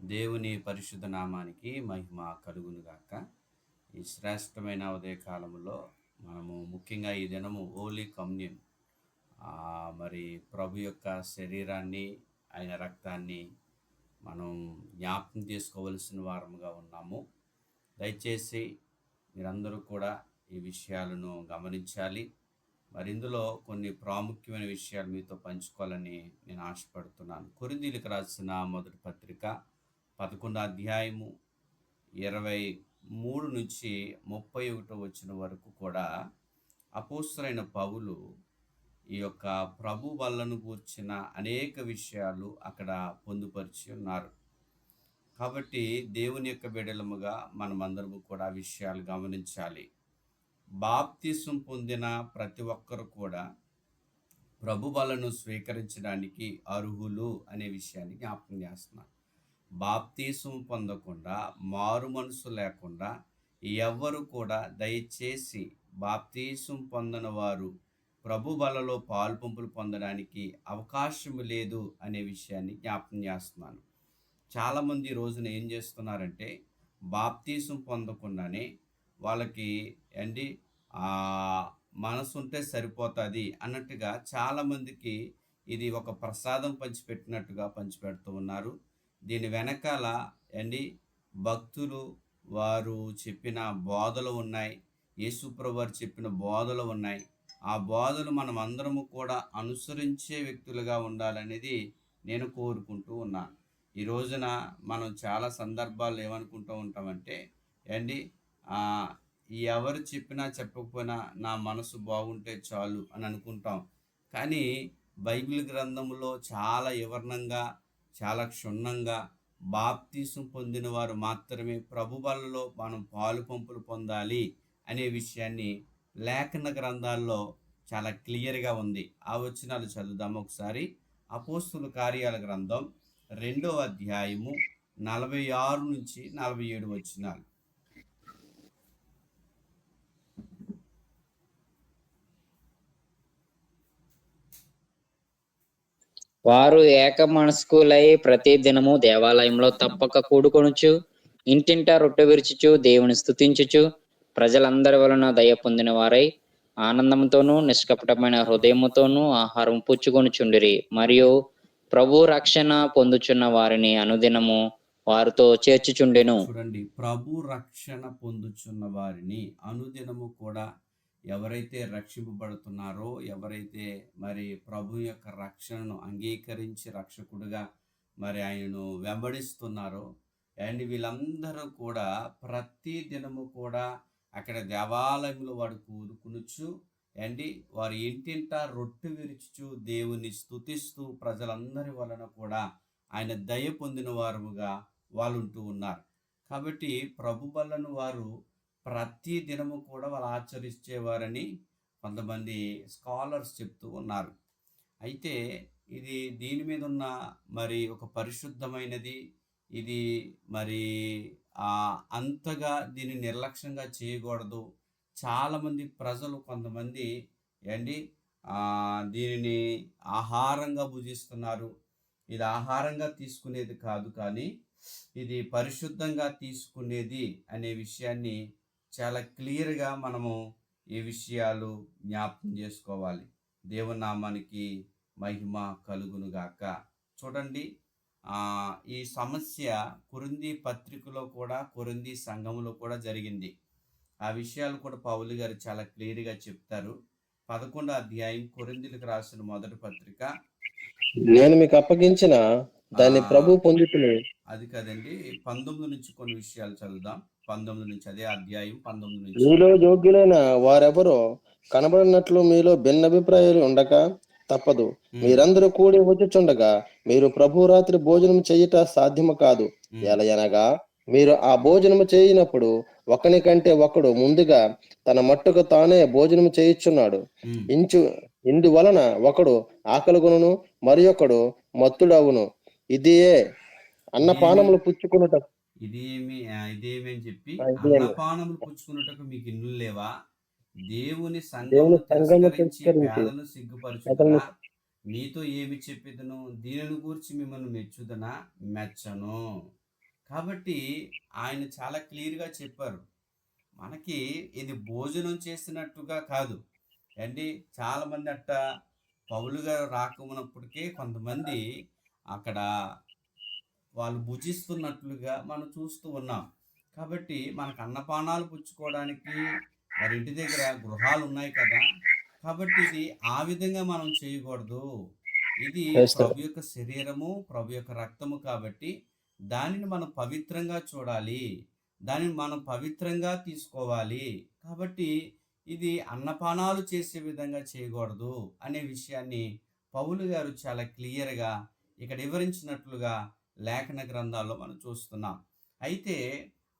దేవుని పరిశుద్ధ నామానికి మహిమ కలుగునుగాక ఈ శ్రేష్టమైన ఉదయ కాలంలో మనము ముఖ్యంగా ఈ దినము ఓలీ కమ్యూన్ మరి ప్రభు యొక్క శరీరాన్ని ఆయన రక్తాన్ని మనం జ్ఞాపకం చేసుకోవలసిన వారముగా ఉన్నాము. దయచేసి మీరందరూ కూడా ఈ విషయాలను గమనించాలి. మరి ఇందులో కొన్ని ప్రాముఖ్యమైన విషయాలు మీతో పంచుకోవాలని నేను ఆశపడుతున్నాను. కొరిందీలకు రాసిన మొదటి పత్రిక పదకొండో అధ్యాయము ఇరవై మూడు నుంచి ముప్పై ఒకటో వచ్చిన వరకు కూడా అపోస్తులైన పౌలు ఈ యొక్క ప్రభు వల్లను కూర్చిన అనేక విషయాలు అక్కడ పొందుపరిచి ఉన్నారు. కాబట్టి దేవుని యొక్క బిడలముగా మనమందరము కూడా విషయాలు గమనించాలి. బాప్తిసం పొందిన ప్రతి ఒక్కరు కూడా ప్రభు వలను స్వీకరించడానికి అర్హులు అనే విషయాన్ని జ్ఞాపకం చేస్తున్నారు. బాప్తీసం పొందకుండా మారు మనసు లేకుండా ఎవ్వరు కూడా దయచేసి బాప్తీసం పొందని వారు ప్రభు బలలో పాల్పంపులు పొందడానికి అవకాశం లేదు అనే విషయాన్ని జ్ఞాపకం చేస్తున్నాను. చాలామంది రోజున ఏం చేస్తున్నారంటే బాప్తీసం పొందకుండానే వాళ్ళకి అండి మనసు ఉంటే సరిపోతుంది అన్నట్టుగా చాలామందికి ఇది ఒక ప్రసాదం పంచిపెట్టినట్టుగా పంచిపెడుతూ ఉన్నారు. దీని వెనకాల అండి భక్తులు వారు చెప్పిన బోధలు ఉన్నాయి. యేసుప్రభు వారు చెప్పిన బోధలు ఉన్నాయి. ఆ బోధలు మనం అందరము కూడా అనుసరించే వ్యక్తులుగా ఉండాలనేది నేను కోరుకుంటూ ఉన్నాను. ఈ రోజున మనం చాలా సందర్భాలు ఏమనుకుంటూ ఉంటామంటే అండి ఎవరు చెప్పినా చెప్పకపోయినా నా మనసు బాగుంటే చాలు అని అనుకుంటాం. కానీ బైబిల్ గ్రంథంలో చాలా వివరణంగా చాలా క్షుణ్ణంగా బాప్తీసం పొందిన వారు మాత్రమే ప్రభుబలలో మనం పాలు పంపులు పొందాలి అనే విషయాన్ని లేఖన గ్రంథాల్లో చాలా క్లియర్గా ఉంది. ఆ వచనాలు చదువుదాం ఒకసారి. అపోస్తుల కార్యాల గ్రంథం రెండో అధ్యాయము నలభై ఆరు నుంచి నలభై ఏడు వచనాలు. వారు ఏక మనస్కులై ప్రతి దినము దేవాలయంలో తప్పక కూడుకొనుచు ఇంటింటా రొట్టె విరుచుచు దేవుని స్తుతించుచు ప్రజలందరి వలన దయ పొందిన వారై ఆనందంతోనూ నిష్కపటమైన హృదయముతోనూ ఆహారం పుచ్చుకొనుచుండిరి. మరియు ప్రభు రక్షణ పొందుచున్న వారిని అనుదినము వారితో చేర్చుచుండెను. చూడండి ప్రభు రక్షణ పొందుచున్న వారిని అనుదినము కూడా ఎవరైతే రక్షింపబడుతున్నారో ఎవరైతే మరి ప్రభు యొక్క రక్షణను అంగీకరించి రక్షకుడుగా మరి ఆయనను వెంబడిస్తున్నారో అండ్ వీళ్ళందరూ కూడా ప్రతి దినము కూడా అక్కడ దేవాలయంలో వాడు కూరుకునుచు అండి వారి ఇంటింట రొట్టె విరుచుచు దేవుని స్తుతిస్తూ ప్రజలందరి వలన కూడా ఆయన దయ పొందిన వారుగా వాళ్ళు ఉంటూ ఉన్నారు. కాబట్టి ప్రభు వలన వారు ప్రతి దినము కూడా వాళ్ళు ఆచరించేవారని కొంతమంది స్కాలర్స్ చెప్తూ ఉన్నారు. అయితే ఇది దీని మీద ఉన్న మరి ఒక పరిశుద్ధమైనది. ఇది మరి అంతగా దీన్ని నిర్లక్ష్యంగా చేయకూడదు. చాలామంది ప్రజలు కొంతమంది ఏంటి? దీనిని ఆహారంగా భుజిస్తున్నారు. ఇది ఆహారంగా తీసుకునేది కాదు కానీ ఇది పరిశుద్ధంగా తీసుకునేది అనే విషయాన్ని చాలా క్లియర్గా మనము ఈ విషయాలు జ్ఞాపకం చేసుకోవాలి. దేవుని నామానికి మహిమ కలుగునుగాక చూడండి ఆ, ఈ సమస్య కొరింది పత్రికలో కూడా కొరింది సంఘంలో కూడా జరిగింది. ఆ విషయాలు కూడా పౌలు గారు చాలా క్లియర్గా చెప్తారు. పదకొండో అధ్యాయం కొరిందీలకు రాసిన మొదటి పత్రిక. నేను మీకు అప్పగించిన దాన్ని ప్రభు పొందుతుని అది కదండి పంతొమ్మిది నుంచి కొన్ని విషయాలు చదువుదాం. పంతొమ్మిది నుంచి అదే అధ్యాయం పంతొమ్మిది నుంచి. మీలో యోగ్యులైన వారెవరో కనబడినట్లు మీలో భిన్నాభిప్రాయాలు ఉండక తప్పదు. మీరందరూ కూడి వచ్చుచుండగా మీరు ప్రభు రాత్రి భోజనం చేయుట సాధ్యము కాదు. ఎలయనగా మీరు ఆ భోజనము చేయనప్పుడు ఒకని కంటే ఒకడు ముందుగా తన మట్టుకు తానే భోజనం చేయుచున్నాడు. ఇంచు ఇందువలన ఒకడు ఆకలిగొనును మరి ఒకడు మత్తుడవును. ఇదియే అన్నపానములు పుచ్చుకునుట ఇదేమి ఇదేమి అని చెప్పి. అన్నపానములు పుచ్చుకున్నట్టుకు మీకు ఇల్లు లేవా? దేవుని సంఘము సిగ్గుపరచుదనా? పేదలను మీతో ఏమి చెప్పిదను? దీనిని గూర్చి మిమ్మల్ని మెచ్చుదనా? మెచ్చను. కాబట్టి ఆయన చాలా క్లియర్గా చెప్పారు. మనకి ఇది భోజనం చేసినట్టుగా కాదు. అండి చాలా మంది అట్ట పౌలు గారు రాకమున్నప్పటికే కొంతమంది అక్కడ వాళ్ళు భుజిస్తున్నట్లుగా మనం చూస్తూ ఉన్నాం. కాబట్టి మనకు అన్నపానాలు పుచ్చుకోవడానికి మరి ఇంటి దగ్గర గృహాలు ఉన్నాయి కదా. కాబట్టి ఇది ఆ విధంగా మనం చేయకూడదు. ఇది. ప్రభు యొక్క శరీరము ప్రభు యొక్క రక్తము కాబట్టి దానిని మనం పవిత్రంగా చూడాలి. దానిని మనం పవిత్రంగా తీసుకోవాలి. కాబట్టి ఇది అన్నపానాలు చేసే విధంగా చేయకూడదు అనే విషయాన్ని పౌలు గారు చాలా క్లియర్గా ఇక్కడ వివరించినట్లుగా లేఖన గ్రంథాల్లో మనం చూస్తున్నాం. అయితే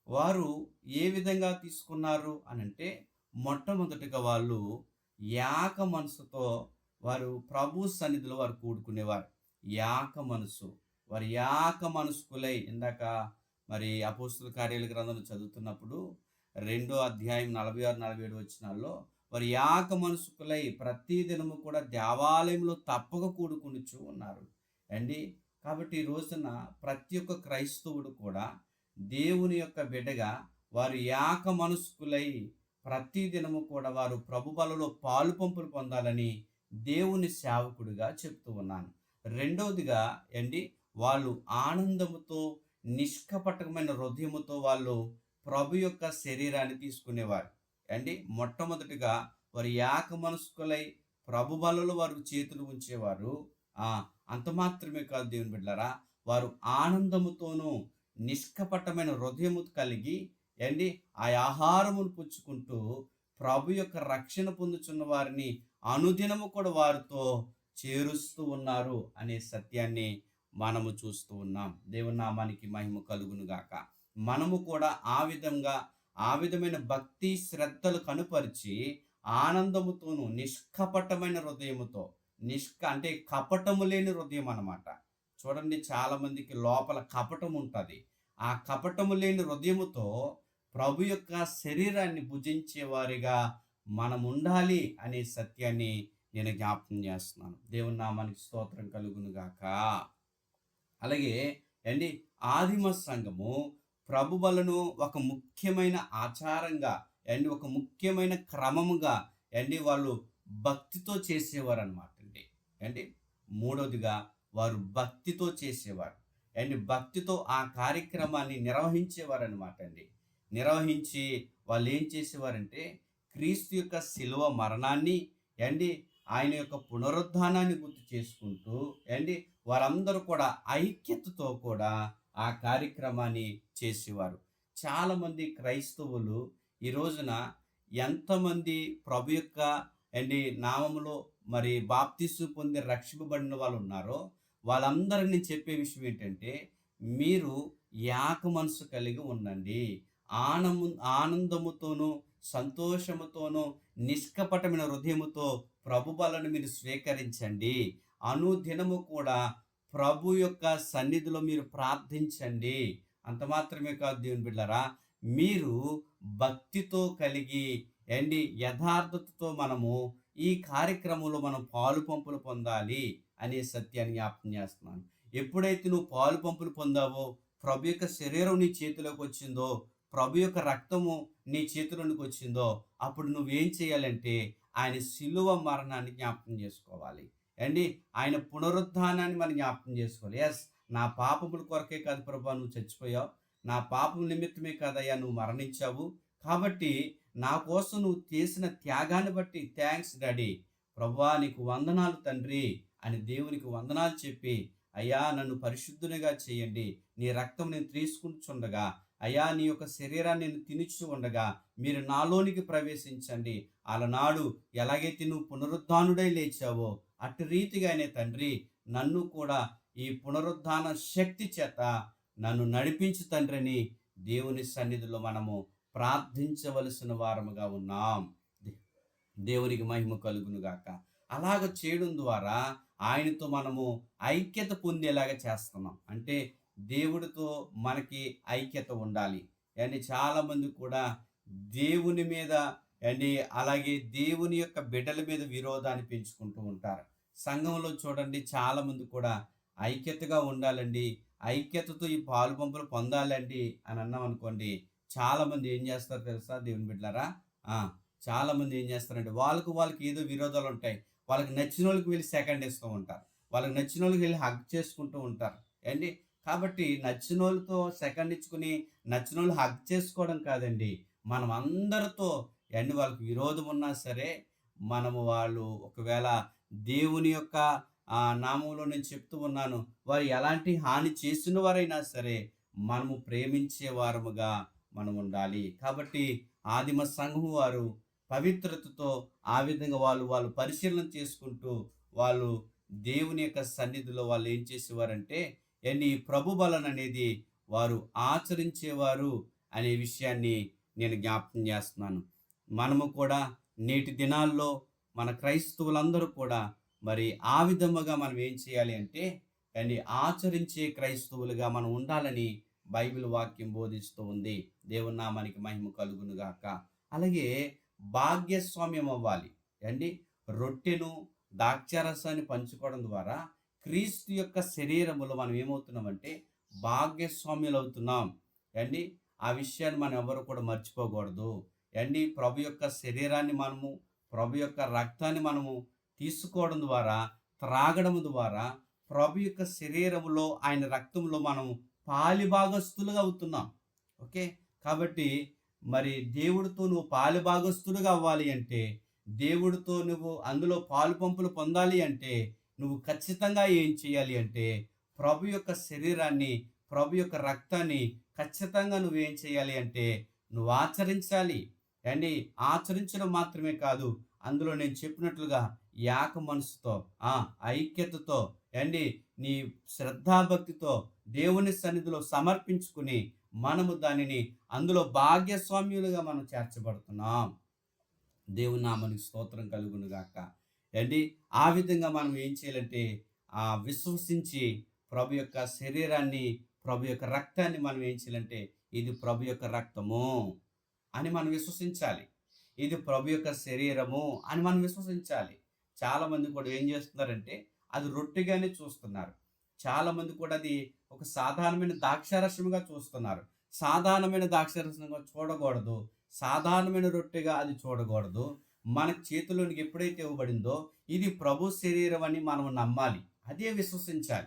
వారు ఏ విధంగా తీసుకున్నారు అని అంటే మొట్టమొదటిగా వాళ్ళు యాక మనసుతో వారు ప్రభు సన్నిధిలో వారు కూడుకునేవారు. యాక మనసు. వారి యాక మనసుకులై ఇందాక మరి అపోస్తుల కార్యాల గ్రంథం చదువుతున్నప్పుడు రెండో అధ్యాయం నలభై ఆరు నలభై ఏడు వచ్చినాల్లో వారి యాక మనసుకులై ప్రతి దినము కూడా దేవాలయంలో తప్పక కూడుకునిచూ ఉన్నారు. అండి కాబట్టి ఈ రోజున ప్రతి ఒక్క క్రైస్తవుడు కూడా దేవుని యొక్క బిడ్డగా వారు యాక మనసుకులై ప్రతి దినము కూడా వారు ప్రభు బలలో పాలు పంపులు పొందాలని దేవుని సేవకుడిగా చెప్తూ ఉన్నాను. రెండవదిగా అండి వాళ్ళు ఆనందముతో నిష్కపటకమైన హృదయముతో వాళ్ళు ప్రభు యొక్క శరీరాన్ని తీసుకునేవారు. అండి మొట్టమొదటిగా వారు యాక మనసుకులై ప్రభు బలలో వారు చేతులు ఉంచేవారు. అంత మాత్రమే కాదు దేవుని బిడ్డలారా. వారు ఆనందముతోనూ నిష్కపటమైన హృదయము కలిగి అండి ఆ ఆహారమును పుచ్చుకుంటూ ప్రభు యొక్క రక్షణ పొందుచున్న వారిని అనుదినము కూడా వారితో చేరుస్తూ ఉన్నారు అనే సత్యాన్ని మనము చూస్తూ ఉన్నాం. దేవుని నామానికి మహిమ కలుగును గాక. మనము కూడా ఆ విధంగా ఆ విధమైన భక్తి శ్రద్ధలు కనుపరిచి ఆనందముతోను నిష్కపటమైన హృదయముతో నిష్క అంటే కపటము లేని హృదయం అనమాట చూడండి చాలామందికి లోపల కపటం ఉంటుంది. ఆ కపటము లేని హృదయముతో ప్రభు యొక్క శరీరాన్ని భుజించే వారిగా మనం ఉండాలి అనే సత్యాన్ని నేను జ్ఞాపకం చేస్తున్నాను. దేవుని నామానికి స్తోత్రం కలుగును గాక. అలాగే అండి ఆదిమ సంఘము ప్రభు బలను ఒక ముఖ్యమైన ఆచారంగా అండి ఒక ముఖ్యమైన క్రమముగా అండి వాళ్ళు భక్తితో చేసేవారు అనమాట అండి మూడవదిగా వారు భక్తితో చేసేవారు. అండ్ భక్తితో ఆ కార్యక్రమాన్ని నిర్వహించేవారు అనమాట అండి. నిర్వహించి వాళ్ళు ఏం చేసేవారంటే క్రీస్తు యొక్క శిలువ మరణాన్ని అండి ఆయన యొక్క పునరుద్ధానాన్ని గుర్తు చేసుకుంటూ అండి వారందరూ కూడా ఐక్యతతో కూడా ఆ కార్యక్రమాన్ని చేసేవారు. చాలామంది క్రైస్తవులు ఈ రోజున ఎంతమంది ప్రభు యొక్క అండి నామములో మరి బాప్తిస్సు పొంది రక్షింపబడిన వాళ్ళు ఉన్నారో వాళ్ళందరినీ చెప్పే విషయం ఏంటంటే మీరు యాక మనసు కలిగి ఉండండి. ఆనము ఆనందముతోనూ సంతోషముతోనూ నిష్కపటమైన హృదయముతో ప్రభు బలను మీరు స్వీకరించండి. అనుదినము కూడా ప్రభు యొక్క సన్నిధిలో మీరు ప్రార్థించండి. అంత మాత్రమే కాదు దేవుని బిడ్డలారా మీరు భక్తితో కలిగి అండి యథార్థతతో మనము ఈ కార్యక్రమంలో మనం పాలు పంపులు పొందాలి అనే సత్యాన్ని జ్ఞాపకం చేస్తున్నాను. ఎప్పుడైతే నువ్వు పాలు పంపులు పొందావో ప్రభు యొక్క శరీరం నీ చేతిలోకి వచ్చిందో ప్రభు యొక్క రక్తము నీ చేతిలోనికి వచ్చిందో అప్పుడు నువ్వేం చేయాలంటే ఆయన శిలువ మరణాన్ని జ్ఞాపకం చేసుకోవాలి. అండి ఆయన పునరుద్ధానాన్ని మనం జ్ఞాపకం చేసుకోవాలి. ఎస్ నా పాపముల కొరకే కాదు ప్రభా నువ్వు చచ్చిపోయావు. నా పాపం నిమిత్తమే కాదయ్యా నువ్వు మరణించావు. కాబట్టి నా కోసం నువ్వు చేసిన త్యాగాన్ని బట్టి థ్యాంక్స్ డాడీ. ప్రభా నీకు వందనాలు తండ్రి అని దేవునికి వందనాలు చెప్పి అయ్యా నన్ను పరిశుద్ధునిగా చేయండి. నీ రక్తం నేను తీసుకుంటుండగా అయ్యా నీ యొక్క శరీరాన్ని నేను తినుచు ఉండగా మీరు నాలోనికి ప్రవేశించండి. అలనాడు ఎలాగైతే నువ్వు పునరుద్ధానుడై లేచావో అటు రీతిగానే తండ్రి నన్ను కూడా ఈ పునరుద్ధాన శక్తి చేత నన్ను నడిపించు తండ్రిని దేవుని సన్నిధిలో మనము ప్రార్థించవలసిన వారముగా ఉన్నాం. దేవునికి మహిమ కలుగునుగాక అలాగ చేయడం ద్వారా ఆయనతో మనము ఐక్యత పొందేలాగా చేస్తున్నాం. అంటే దేవుడితో మనకి ఐక్యత ఉండాలి. అండ్ చాలామంది కూడా దేవుని మీద అండి అలాగే దేవుని యొక్క బిడ్డల మీద విరోధాన్ని పెంచుకుంటూ ఉంటారు. సంఘంలో చూడండి చాలామంది కూడా ఐక్యతగా ఉండాలండి. ఐక్యతతో ఈ పాలు పంపులు పొందాలండి అని అన్నాం అనుకోండి చాలామంది ఏం చేస్తారు తెలుసా? దేవుని బిడ్డలారా? చాలామంది ఏం చేస్తారంటే వాళ్ళకు వాళ్ళకి ఏదో విరోధాలు ఉంటాయి. వాళ్ళకి నచ్చిన వాళ్ళకి వెళ్ళి సెకండ్ ఇస్తూ ఉంటారు. వాళ్ళకి నచ్చిన వాళ్ళకి వెళ్ళి హగ్ చేసుకుంటూ ఉంటారు. ఏంటి? కాబట్టి నచ్చిన వాళ్ళతో సెకండ్ ఇచ్చుకుని నచ్చిన వాళ్ళు హగ్ చేసుకోవడం కాదండి. మనం అందరితో అండి వాళ్ళకి విరోధం ఉన్నా సరే మనము వాళ్ళు ఒకవేళ దేవుని యొక్క నామంలో నేను చెప్తూ ఉన్నాను. వారు ఎలాంటి హాని చేసిన వారైనా సరే మనము ప్రేమించే వారముగా మనం ఉండాలి కాబట్టి ఆదిమ సంఘం వారు పవిత్రతతో ఆ విధంగా వాళ్ళు వాళ్ళు పరిశీలన చేసుకుంటూ వాళ్ళు దేవుని యొక్క సన్నిధిలో వాళ్ళు ఏం చేసేవారంటే ఎన్ని ప్రభుబలన్ అనేది వారు ఆచరించేవారు అనే విషయాన్ని నేను జ్ఞాపకం చేస్తున్నాను. మనము కూడా నేటి దినాల్లో మన క్రైస్తవులందరూ కూడా మరి ఆ విధముగా మనం ఏం చేయాలి అంటే అండి ఆచరించే క్రైస్తవులుగా మనం ఉండాలని బైబిల్ వాక్యం బోధిస్తూ ఉంది. దేవుని నామానికి మహిమ కలుగును గాక. అలాగే భాగ్యస్వామ్యం అవ్వాలి. అండి రొట్టెను దాక్షారసాన్ని పంచుకోవడం ద్వారా క్రీస్తు యొక్క శరీరములో మనం ఏమవుతున్నామంటే భాగ్యస్వామ్యులు అవుతున్నాం అండి ఆ విషయాన్ని మనం ఎవరు కూడా మర్చిపోకూడదు. అండి ప్రభు యొక్క శరీరాన్ని మనము ప్రభు యొక్క రక్తాన్ని మనము తీసుకోవడం ద్వారా త్రాగడం ద్వారా ప్రభు యొక్క శరీరములో ఆయన రక్తంలో మనము పాలిభాగస్తులుగా అవుతున్నాం. ఓకే? కాబట్టి మరి దేవుడితో నువ్వు పాలిభాగస్తులుగా అవ్వాలి అంటే దేవుడితో నువ్వు అందులో పాలు పంపులు పొందాలి అంటే నువ్వు ఖచ్చితంగా ఏం చేయాలి అంటే ప్రభు యొక్క శరీరాన్ని ప్రభు యొక్క రక్తాన్ని ఖచ్చితంగా నువ్వేం చేయాలి అంటే నువ్వు ఆచరించాలి. అండి ఆచరించడం మాత్రమే కాదు అందులో నేను చెప్పినట్లుగా యాక మనసుతో ఆ ఐక్యతతో అండి నీ శ్రద్ధాభక్తితో దేవుని సన్నిధిలో సమర్పించుకుని మనము దానిని అందులో భాగ్యస్వామ్యులుగా మనం చేర్చబడుతున్నాం. దేవుని నామనికి స్తోత్రం కలుగును గాక అండి ఆ విధంగా మనం ఏం చేయాలంటే ఆ విశ్వసించి ప్రభు యొక్క శరీరాన్ని ప్రభు యొక్క రక్తాన్ని మనం ఏం చేయాలంటే ఇది ప్రభు యొక్క రక్తము అని మనం విశ్వసించాలి. ఇది ప్రభు యొక్క శరీరము అని మనం విశ్వసించాలి. చాలామంది కూడా ఏం చేస్తున్నారంటే అది రొట్టెగానే చూస్తున్నారు. చాలామంది కూడా అది ఒక సాధారణమైన ద్రాక్షారసముగా చూస్తున్నారు. సాధారణమైన ద్రాక్షారసంగా చూడకూడదు. సాధారణమైన రొట్టెగా అది చూడకూడదు. మన చేతిలోనికి ఎప్పుడైతే ఇవ్వబడిందో ఇది ప్రభు శరీరం అని మనం నమ్మాలి. అదే విశ్వసించాలి.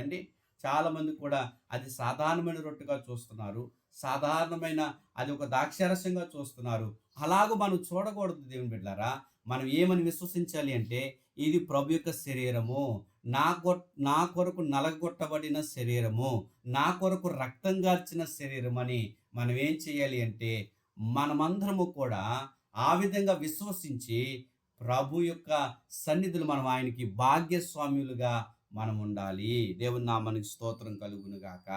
అండి? చాలామంది కూడా అది సాధారణమైన రొట్టెగా చూస్తున్నారు. సాధారణమైన అది ఒక ద్రాక్షారసంగా చూస్తున్నారు. అలాగూ మనం చూడకూడదు దేవుని బిడ్డారా. మనం ఏమని విశ్వసించాలి అంటే ఇది ప్రభు యొక్క శరీరము. నా కొ నా కొరకు నలగొట్టబడిన శరీరము. నా కొరకు రక్తం గార్చిన శరీరం అని మనం ఏం చేయాలి అంటే మనమందరము కూడా ఆ విధంగా విశ్వసించి ప్రభు యొక్క సన్నిధులు మనం ఆయనకి భాగ్యస్వామ్యులుగా మనం ఉండాలి. దేవుని నామానికి స్తోత్రం కలుగును గాక.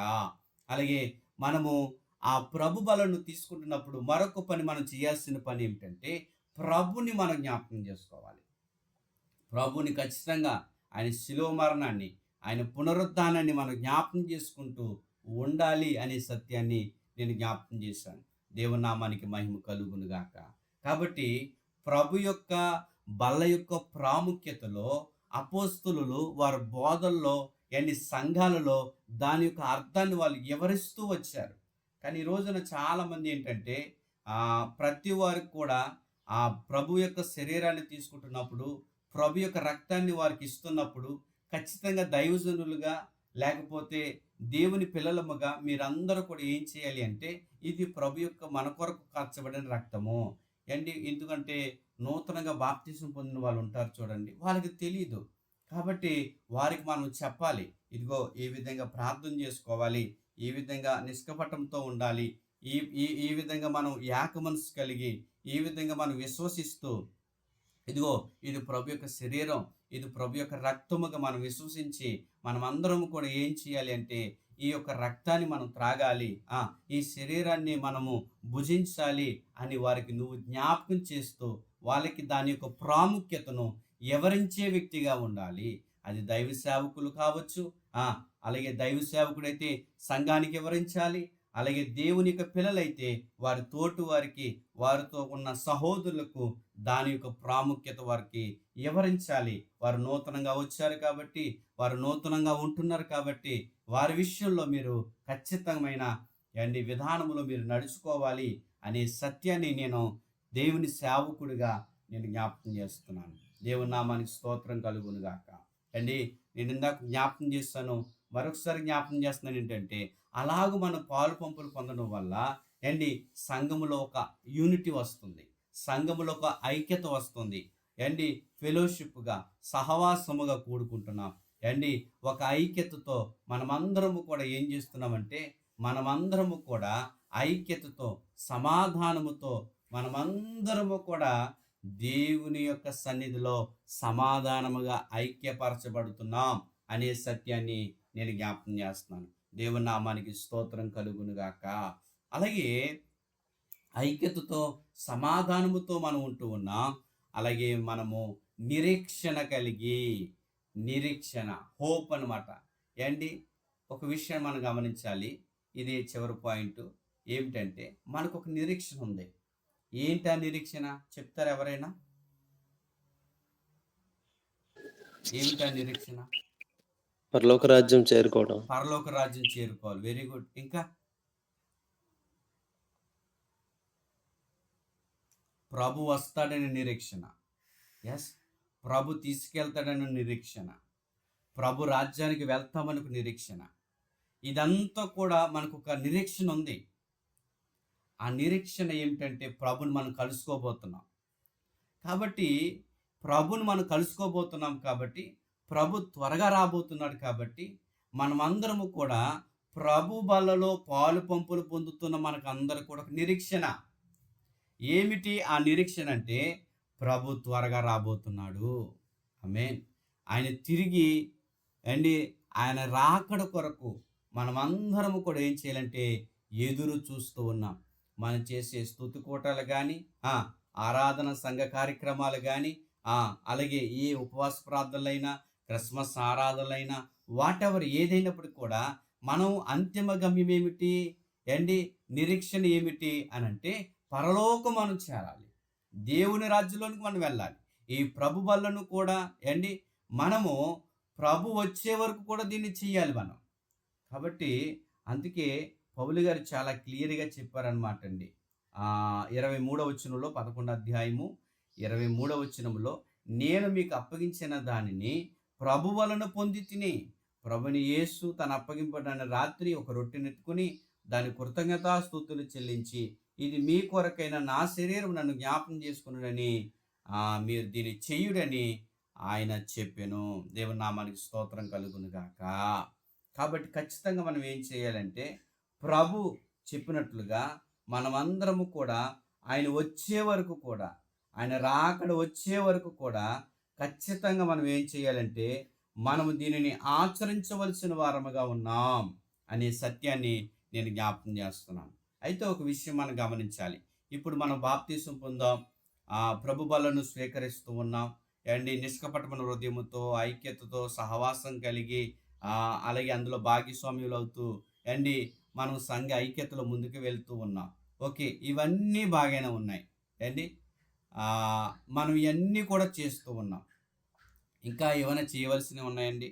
అలాగే మనము ఆ ప్రభు బలను తీసుకుంటున్నప్పుడు మరొక పని మనం చేయాల్సిన పని ఏమిటంటే ప్రభుని మనం జ్ఞాపకం చేసుకోవాలి. ప్రభుని ఖచ్చితంగా ఆయన శిలువ మరణాన్ని ఆయన పునరుద్ధానాన్ని మనం జ్ఞాపకం చేసుకుంటూ ఉండాలి అనే సత్యాన్ని నేను జ్ఞాపకం చేశాను. దేవునామానికి మహిమ కలుగును గాక. కాబట్టి ప్రభు యొక్క బల్ల యొక్క ప్రాముఖ్యతలో అపోస్తులు వారి బోధల్లో ఎన్ని సంఘాలలో దాని యొక్క అర్థాన్ని వాళ్ళు వివరిస్తూ వచ్చారు. కానీ ఈ రోజున చాలామంది ఏంటంటే ప్రతి వారికి కూడా ఆ ప్రభు యొక్క శరీరాన్ని తీసుకుంటున్నప్పుడు ప్రభు యొక్క రక్తాన్ని వారికి ఇస్తున్నప్పుడు ఖచ్చితంగా దైవజనులుగా లేకపోతే దేవుని పిల్లలముగా మీరందరూ కూడా ఏం చేయాలి అంటే ఇది ప్రభు యొక్క మన కొరకు కార్చబడిన రక్తము. అండి ఎందుకంటే నూతనంగా బాప్తీసం పొందిన వాళ్ళు ఉంటారు చూడండి. వాళ్ళకి తెలియదు కాబట్టి వారికి మనం చెప్పాలి. ఇదిగో ఏ విధంగా ప్రార్థన చేసుకోవాలి. ఏ విధంగా నిష్కపటంతో ఉండాలి. ఈ ఈ ఈ విధంగా మనం యాక మనసు కలిగి ఈ విధంగా మనం విశ్వసిస్తూ ఇదిగో ఇది ప్రభు యొక్క శరీరం ఇది ప్రభు యొక్క రక్తముగా మనం విశ్వసించి మనం అందరం కూడా ఏం చేయాలి అంటే ఈ యొక్క రక్తాన్ని మనం త్రాగాలి. ఈ శరీరాన్ని మనము భుజించాలి అని వారికి నువ్వు జ్ఞాపకం చేస్తూ వాళ్ళకి దాని యొక్క ప్రాముఖ్యతను వివరించే వ్యక్తిగా ఉండాలి? అది దైవ సేవకులు కావచ్చు. అలాగే దైవ సేవకుడైతే సంఘానికి వివరించాలి అలాగే దేవుని యొక్క పిల్లలైతే వారి తోటి వారికి వారితో ఉన్న సహోదరులకు దాని యొక్క ప్రాముఖ్యత వారికి వివరించాలి. వారు నూతనంగా వచ్చారు కాబట్టి వారు నూతనంగా ఉంటున్నారు కాబట్టి వారి విషయంలో మీరు ఖచ్చితమైన అండి విధానంలో మీరు నడుచుకోవాలి అనే సత్యాన్ని నేను దేవుని సేవకుడిగా నేను జ్ఞాపకం చేస్తున్నాను. దేవుని నామానికి స్తోత్రం కలుగును గాక అండి నేను ఇందాక జ్ఞాపకం చేస్తాను మరొకసారి జ్ఞాపకం చేస్తున్నాను ఏంటంటే అలాగూ మనం పాలు పంపులు పొందడం వల్ల అండి సంఘములో ఒక యూనిటీ వస్తుంది. సంఘములో ఒక ఐక్యత వస్తుంది. అండి ఫెలోషిప్గా సహవాసముగా కూడుకుంటున్నాం. అండి ఒక ఐక్యతతో మనమందరము కూడా ఏం చేస్తున్నామంటే మనమందరము కూడా ఐక్యతతో సమాధానముతో మనమందరము కూడా దేవుని యొక్క సన్నిధిలో సమాధానముగా ఐక్యపరచబడుతున్నాం అనే సత్యాన్ని నేను జ్ఞాపకం చేస్తున్నాను. దేవుని నామానికి స్తోత్రం కలుగునుగాక అలాగే ఐక్యతతో సమాధానముతో మనం ఉంటూ ఉన్నాం. అలాగే మనము నిరీక్షణ కలిగి నిరీక్షణ హోప్ అన్నమాట. ఏంటి? ఒక విషయం మనం గమనించాలి. ఇది చివరి పాయింట్. ఏమిటంటే మనకు ఒక నిరీక్షణ ఉంది. ఏంటి ఆ నిరీక్షణ? చెప్తారు ఎవరైనా? ఏమిటి నిరీక్షణ? పరలోక రాజ్యం చేరుకోవడం. పరలోక రాజ్యం చేరుకోవాలి. Very good. ఇంకా? ప్రభు వస్తాడని నిరీక్షణ. ఎస్ ప్రభు తీసుకెళ్తాడని నిరీక్షణ. ప్రభు రాజ్యానికి వెళ్తామని ఒక నిరీక్షణ. ఇదంతా కూడా మనకు ఒక నిరీక్షణ ఉంది. ఆ నిరీక్షణ ఏమిటంటే ప్రభుని మనం కలుసుకోబోతున్నాం. కాబట్టి ప్రభుని మనం కలుసుకోబోతున్నాం కాబట్టి ప్రభు త్వరగా రాబోతున్నాడు కాబట్టి మనమందరము కూడా ప్రభు బలలో పాలు పంపులు పొందుతున్న మనకు అందరు కూడా ఒక నిరీక్షణ. ఏమిటి ఆ నిరీక్షణ అంటే ప్రభు త్వరగా రాబోతున్నాడు. ఆమేన్. ఆయన తిరిగి అండి ఆయన రాకడ కొరకు మనమందరము కూడా ఏం చేయాలంటే ఎదురు చూస్తూ ఉన్నాం. మనం చేసే స్థుతి కూటలు కానీ ఆరాధన సంఘ కార్యక్రమాలు కానీ అలాగే ఏ ఉపవాస ప్రార్థనలైనా క్రిస్మస్ ఆరాధనలైనా వాట్ ఎవర్ ఏదైనప్పటికీ కూడా మనం అంతిమ గమ్యం ఏమిటి? అండి నిరీక్షణ ఏమిటి? అని అంటే పరలోకం మనం చేరాలి. దేవుని రాజ్యంలోనికి మనం వెళ్ళాలి. ఈ ప్రభు వల్లను కూడా అండి మనము ప్రభు వచ్చే వరకు కూడా దీన్ని చేయాలి మనం. కాబట్టి అందుకే పౌలు గారు చాలా క్లియర్గా చెప్పారనమాట అండి. ఇరవై మూడవ వచనంలో పదకొండు అధ్యాయము ఇరవై మూడవ వచనంలో నేను మీకు అప్పగించిన దానిని ప్రభు వలన పొంది తిని ప్రభుని యేసు తన అప్పగింపడాన్ని రాత్రి ఒక రొట్టెనెత్తుకుని దాని కృతజ్ఞతాస్తుతులు చెల్లించి ఇది మీ కొరకైన నా శరీరం నన్ను జ్ఞాపకం చేసుకున్నాడని మీరు దీన్ని చెయ్యుడని ఆయన చెప్పాను. దేవుని నామానికి స్తోత్రం కలుగును గాక. కాబట్టి ఖచ్చితంగా మనం ఏం చేయాలంటే ప్రభు చెప్పినట్లుగా మనమందరము కూడా ఆయన వచ్చే వరకు కూడా ఆయన రాకడ వచ్చే వరకు కూడా ఖచ్చితంగా మనం ఏం చేయాలంటే మనము దీనిని ఆచరించవలసిన వారముగా ఉన్నాం అనే సత్యాన్ని నేను జ్ఞాపకం చేస్తున్నాను. అయితే ఒక విషయం మనం గమనించాలి. ఇప్పుడు మనం బాప్తీసం పొందాం. ప్రభు బలను స్వీకరిస్తూ ఉన్నాం. అండ్ నిష్కపటమైన హృదయముతో ఐక్యతతో సహవాసం కలిగి అలాగే అందులో భాగస్వామ్యులు అవుతూ అండ్ మనం సంఘ ఐక్యతలో ముందుకు వెళ్తూ ఉన్నాం. ఓకే ఇవన్నీ బాగానే ఉన్నాయి. అండి మనం ఇవన్నీ కూడా చేస్తూ ఉన్నాం. ఇంకా ఏమైనా చేయవలసినవి ఉన్నాయండి?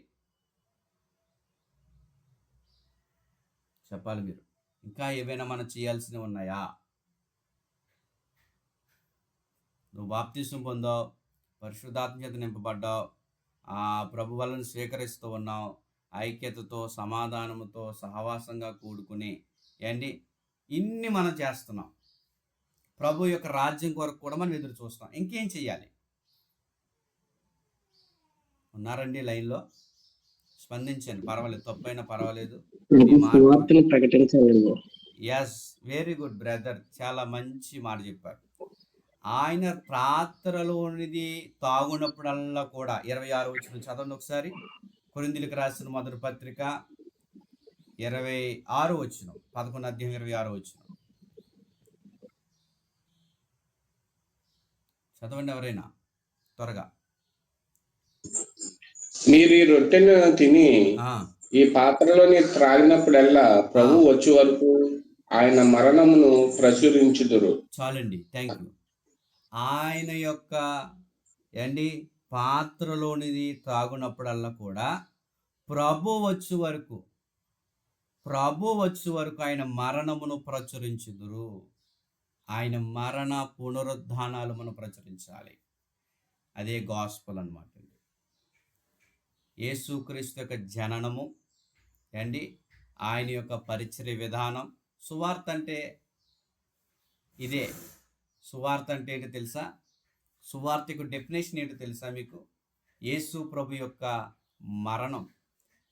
చెప్పాలి మీరు. ఇంకా ఏవైనా మనం చేయాల్సినవి ఉన్నాయా? నువ్వు బాప్తీసం పొందావు పరిశుద్ధాత్మ నింపబడ్డావు ఆ ప్రభు వలన స్వీకరిస్తూ ఉన్నావు ఐక్యతతో సమాధానముతో సహవాసంగా కూడుకుని. ఏంటి? ఇన్ని మనం చేస్తున్నాం. ప్రభు యొక్క రాజ్యం కొరకు కూడా మనం ఎదురు చూస్తాం ఇంకేం చేయాలి ఉన్నారండి లైన్లో? స్పందించండి. పర్వాలేదు తప్పైనా పర్వాలేదు. ప్రకటించాలండి ఎస్ వెరీ గుడ్ బ్రదర్ చాలా మంచి మాట చెప్పారు. ఆయన ప్రార్థనలోనిది తాగునప్పుడల్లా కూడా ఇరవై ఆరు వచ్చిన చదవండి ఒకసారి. కొరిందులకు రాసిన మొదటి పత్రిక ఇరవై ఆరు వచ్చిన పదకొండు అధ్యాయం ఇరవై ఆరు వచ్చిన. చదవండి ఎవరైనా త్వరగా. మీరు ఈ రొట్టెను తిని ఈ పాత్రలోని త్రాగినప్పుడల్లా ప్రభు వచ్చే వరకు ఆయన మరణమును ప్రచురించుదురు. చాలండి. థ్యాంక్ యూ ఆయన యొక్క ఏండి పాత్రలోనిది తాగునప్పుడల్లా కూడా ప్రభు వచ్చే వరకు ప్రభు వచ్చే వరకు ఆయన మరణమును ప్రచురించుదురు. ఆయన మరణ పునరుద్ధానాలు మనం ప్రచురించాలి. అదే గాస్పల్ అనమాట యేసుక్రీస్తు యొక్క జననము అండి. ఆయన యొక్క పరిచర్య విధానం. సువార్త అంటే ఇదే. సువార్త అంటే ఏంటి తెలుసా? సువార్తకు డెఫినేషన్ ఏంటో తెలుసా మీకు? యేసు ప్రభు యొక్క మరణం.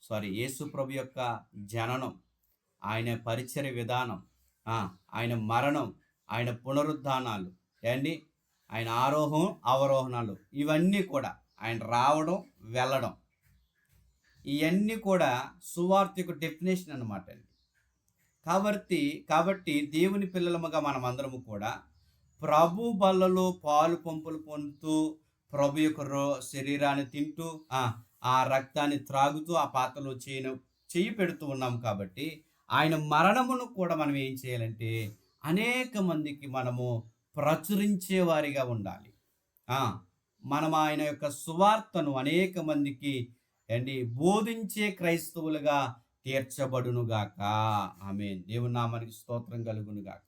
సారీ యేసు ప్రభు యొక్క జననం. ఆయన పరిచర్య విధానం. ఆయన మరణం ఆయన పునరుద్ధానాలు ఏండి ఆయన ఆరోహం అవరోహణాలు ఇవన్నీ కూడా ఆయన రావడం వెళ్ళడం. ఇవన్నీ కూడా సువార్తకు డెఫినేషన్ అన్నమాట అండి. కాబట్టి కాబట్టి దేవుని పిల్లలముగా మనమందరము కూడా ప్రభు బల్లలో పాలు పంపులు పొందుతూ ప్రభు యొక్క రో- శరీరాన్ని తింటూ ఆ, రక్తాన్ని త్రాగుతూ ఆ పాత్రలో చేయను చేయి పెడుతూ ఉన్నాం కాబట్టి ఆయన మరణమును కూడా మనం ఏం చేయాలంటే అనేక మందికి మనము ప్రచురించే వారిగా ఉండాలి. మనం ఆయన యొక్క సువార్తను అనేక మందికి అండి బోధించే క్రైస్తవులుగా తీర్చబడునుగాక ఆమె దేవుని నామానికి స్తోత్రం కలుగునుగాక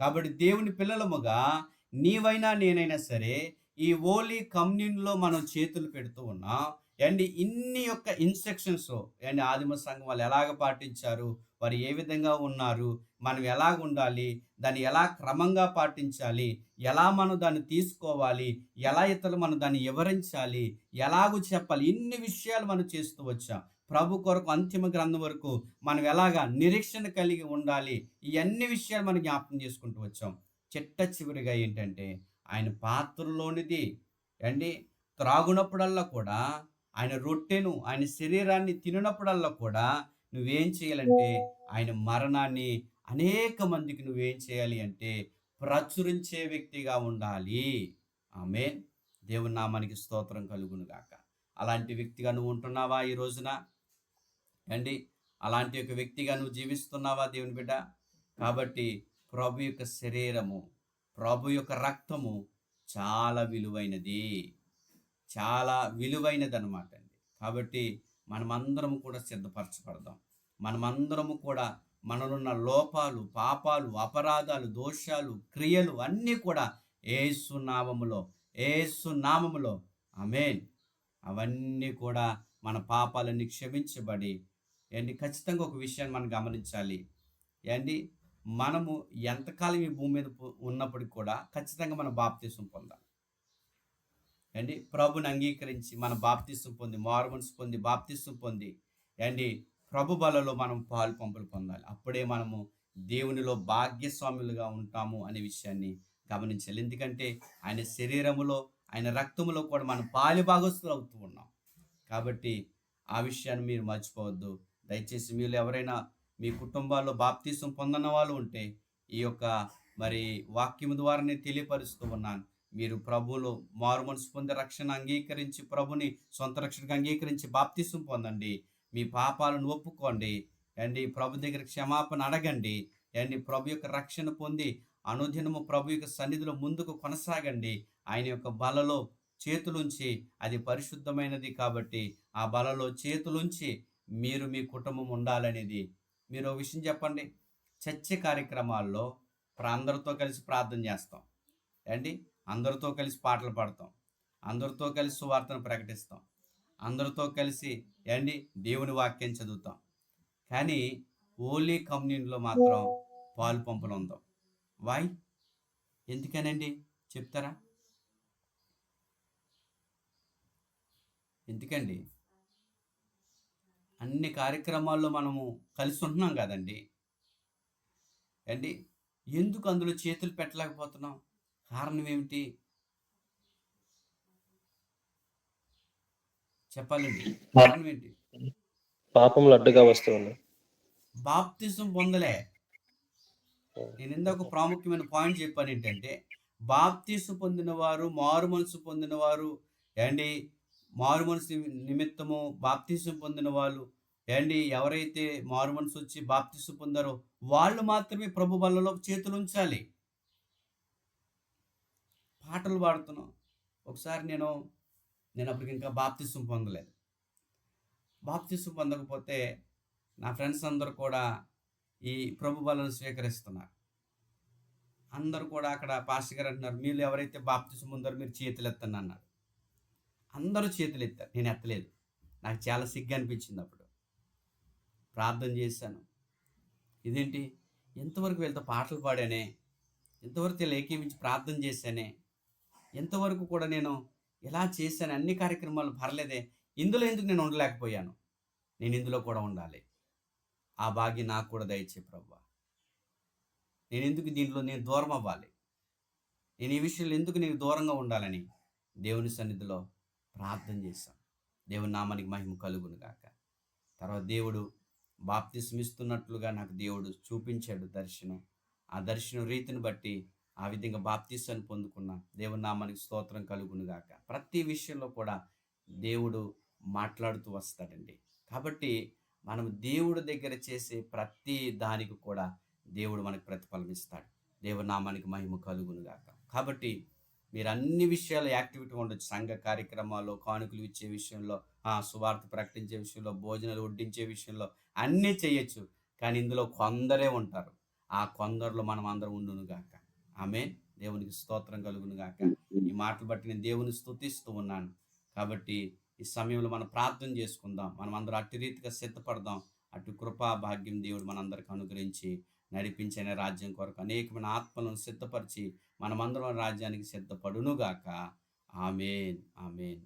కాబట్టి దేవుని పిల్లలముగా నీవైనా నేనైనా సరే ఈ ఓలీ కమ్యూన్లో మనం చేతులు పెడుతూ ఉన్నాం. అండ్ ఇన్ని యొక్క ఇన్స్ట్రక్షన్స్ అండ్ ఆదిమ సంఘం వాళ్ళు ఎలాగ పాటించారు? వారు ఏ విధంగా ఉన్నారు? మనం ఎలాగ ఉండాలి దాన్ని ఎలా క్రమంగా పాటించాలి? ఎలా మనం దాన్ని తీసుకోవాలి? ఎలా ఇతరులు మనం దాన్ని వివరించాలి? ఎలాగూ చెప్పాలి? ఇన్ని విషయాలు మనం చేస్తూ వచ్చాం. ప్రభు కొరకు అంతిమ గ్రంథం వరకు మనం ఎలాగా నిరీక్షణ కలిగి ఉండాలి? ఇవన్నీ విషయాలు మనం జ్ఞాపకం చేసుకుంటూ వచ్చాం. చిట్ట చివరిగా ఏంటంటే ఆయన పాత్రలోనిది అండి త్రాగునప్పుడల్లా కూడా ఆయన రొట్టెను ఆయన శరీరాన్ని తినప్పుడల్లా కూడా నువ్వేం చేయాలంటే ఆయన మరణాన్ని అనేక మందికి నువ్వేం చేయాలి అంటే ప్రచురించే వ్యక్తిగా ఉండాలి. ఆమె దేవుని నామానికి స్తోత్రం కలుగును గాక. అలాంటి వ్యక్తిగా నువ్వు ఉంటున్నావా ఈ రోజున? అండి అలాంటి ఒక వ్యక్తిగా నువ్వు జీవిస్తున్నావా దేవుని బిడ్డ? కాబట్టి ప్రభు యొక్క శరీరము ప్రభు యొక్క రక్తము చాలా విలువైనది. చాలా విలువైనది అనమాట అండి. కాబట్టి మనమందరం కూడా సిద్ధపరచబడదాం. మనమందరము కూడా మనలున్న లోపాలు పాపాలు అపరాధాలు దోషాలు క్రియలు అన్నీ కూడా ఏసు నామములో ఏసు నామములో. అమేన్ అవన్నీ కూడా మన పాపాలన్నీ క్షమించబడి ఏంటి? ఖచ్చితంగా ఒక విషయాన్ని మనం గమనించాలి. ఏంటి? మనము ఎంతకాలం ఈ భూమి మీద ఉన్నప్పటికి కూడా ఖచ్చితంగా మనం బాప్తీసం పొందాలి ఏంటి? ప్రభుని అంగీకరించి మన బాప్తీసం పొంది మార్మన్స్ పొంది బాప్తీసం పొంది ఏంటి? ప్రభు బలలో మనం పాలు పంపులు పొందాలి. అప్పుడే మనము దేవునిలో భాగ్యస్వాములుగా ఉంటాము అనే విషయాన్ని గమనించాలి. ఎందుకంటే ఆయన శరీరములో ఆయన రక్తములో కూడా మనం పాలి భాగస్తులు అవుతూ ఉన్నాం. కాబట్టి ఆ విషయాన్ని మీరు మర్చిపోవద్దు. దయచేసి మీరు ఎవరైనా మీ కుటుంబాల్లో బాప్తీసం పొందన వాళ్ళు ఉంటే ఈ యొక్క మరి వాక్యం ద్వారానే తెలియపరుస్తూ ఉన్నాను. మీరు ప్రభువులో మారు మనసు పొందే రక్షణ అంగీకరించి ప్రభుని సొంత రక్షణకు అంగీకరించి బాప్తీసం పొందండి. మీ పాపాలను ఒప్పుకోండి. అండి ప్రభు దగ్గర క్షమాపణ అడగండి. అండి ప్రభు యొక్క రక్షణ పొంది అనుదినము ప్రభు యొక్క సన్నిధిలో ముందుకు కొనసాగండి. ఆయన యొక్క బలలో చేతులుంచి అది పరిశుద్ధమైనది కాబట్టి ఆ బలలో చేతులుంచి మీరు మీ కుటుంబం ఉండాలనేది. మీరు ఒక విషయం చెప్పండి. చర్చ కార్యక్రమాల్లో అందరితో కలిసి ప్రార్థన చేస్తాం. అండి అందరితో కలిసి పాటలు పాడతాం. అందరితో కలిసి సువార్తను ప్రకటిస్తాం. అందరితో కలిసి ఏండి దేవుని వాక్యం చదువుతాం. కానీ ఓలీ కమ్యూనిటీలో మాత్రం పాలు పంపులు ఉందాం వాయ్ ఎందుకనండి? చెప్తారా? ఎందుకండి? అన్ని కార్యక్రమాల్లో మనము కలిసి ఉంటున్నాం కదండి. అండి ఎందుకు అందులో చేతులు పెట్టలేకపోతున్నాం? కారణం ఏమిటి? చెప్పాలండి. కారణం ఏంటి? పాపములు అడ్డుగా వస్తూ ఉన్నాయి బాప్తిజం పొందలే. నేను ఇందాక ప్రాముఖ్యమైన పాయింట్ చెప్పాను ఏంటంటే బాప్తిసు పొందిన వారు మారు మనసు పొందిన వారు ఏండి మారు మనసు నిమిత్తము బాప్తిసం పొందిన వాళ్ళు ఏండి ఎవరైతే మారు మనసు వచ్చి బాప్తిసు పొందారో వాళ్ళు మాత్రమే ప్రభు బల్లలో చేతులు ఉంచాలి. పాటలు పాడుతున్నాం. ఒకసారి నేను నేను అప్పటికి ఇంకా బాప్తిసం పొందలేదు. బాప్తిసం పొందకపోతే నా ఫ్రెండ్స్ అందరూ కూడా ఈ ప్రభు బలను స్వీకరిస్తున్నారు. అందరూ కూడా అక్కడ పాస్టర్ గారు అంటున్నారు మీరు ఎవరైతే బాప్తిసం ఉందరో మీరు చేతులు ఎత్తండి అన్నారు అందరూ చేతులు ఎత్తారు. నేను ఎత్తలేదు. నాకు చాలా సిగ్గు అనిపించింది అప్పుడు. ప్రార్థన చేశాను. ఇదేంటి? ఎంతవరకు వీళ్ళతో పాటలు పాడానే? ఎంతవరకు వీళ్ళు ఏకీమించి ప్రార్థన చేశానే? ఎంతవరకు కూడా నేను ఇలా చేశాను? అన్ని కార్యక్రమాలు పర్లేదే. ఇందులో ఎందుకు నేను ఉండలేకపోయాను? నేను ఇందులో కూడా ఉండాలి. ఆ భాగ్యం నాకు కూడా దయచే ప్రభా నేను ఎందుకు దీంట్లో నేను దూరం అవ్వాలి? నేను ఈ విషయంలో ఎందుకు నేను దూరంగా ఉండాలని దేవుని సన్నిధిలో ప్రార్థన చేశాం దేవుని నామానికి మహిమ కలుగును గాక. తర్వాత దేవుడు బాప్తిస్మిస్తున్నట్లుగా నాకు దేవుడు చూపించాడు దర్శనం. ఆ దర్శనం రీతిని బట్టి ఆ విధంగా బాప్తిసాన్ని పొందుకున్న దేవుని నామానికి స్తోత్రం కలుగునుగాక ప్రతి విషయంలో కూడా దేవుడు మాట్లాడుతూ వస్తాడండి. కాబట్టి మనం దేవుడి దగ్గర చేసే ప్రతి దానికి కూడా దేవుడు మనకు ప్రతిఫలం ఇస్తాడు. దేవుని నామానికి మహిమ కలుగునుగాక కాబట్టి మీరు అన్ని విషయాలు యాక్టివిటీ ఉండొచ్చు. సంఘ కార్యక్రమాల్లో కానుకలు ఇచ్చే విషయంలో ఆ సువార్త ప్రకటించే విషయంలో భోజనాలు వడ్డించే విషయంలో అన్నీ చేయొచ్చు. కానీ ఇందులో కొందరే ఉంటారు. ఆ కొందరిలో మనం అందరం ఉండునుగాక ఆమె దేవునికి స్తోత్రం కలుగును గాక. ఈ మాటలు బట్టి నేను దేవుని స్తుతిస్తూ ఉన్నాను. కాబట్టి ఈ సమయంలో మనం ప్రార్థన చేసుకుందాం. మనం అందరూ అట్టి రీతిగా సిద్ధపడదాం. అటు కృపా భాగ్యం దేవుడు మనందరికి అనుగ్రహించి నడిపించిన రాజ్యం కొరకు అనేకమైన ఆత్మలను సిద్ధపరిచి మనమందరం రాజ్యానికి సిద్ధపడునుగాక. ఆమెన్. ఆమెన్.